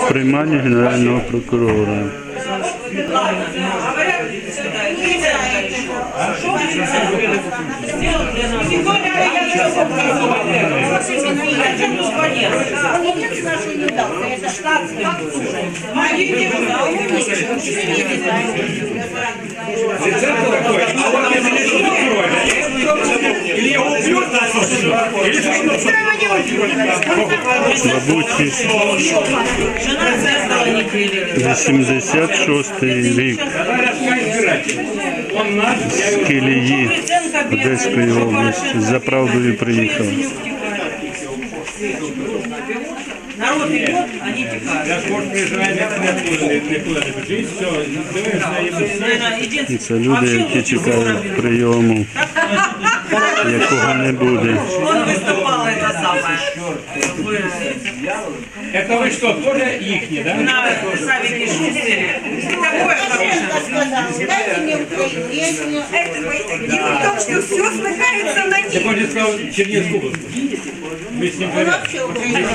В прийманні Генерального прокурора. Бабусі 86 рік з Кілії Одеської області. За правдою приїхав. Народ идет, они текают. Кожен приїжджає, не нікуди не біжить, все, дивишся, і Наверное, І единственное. це люди, які чекають прийому, якого не буде. Он выступал это самое. Це ви що, теж їхні, да? На Савике Шустере. Такое хорошее. Дайте мне удостоверение. Дело в том, что все смыкается на них. Я хочу сказати, Чернігівську область. Ми з ним Он вообще украинец.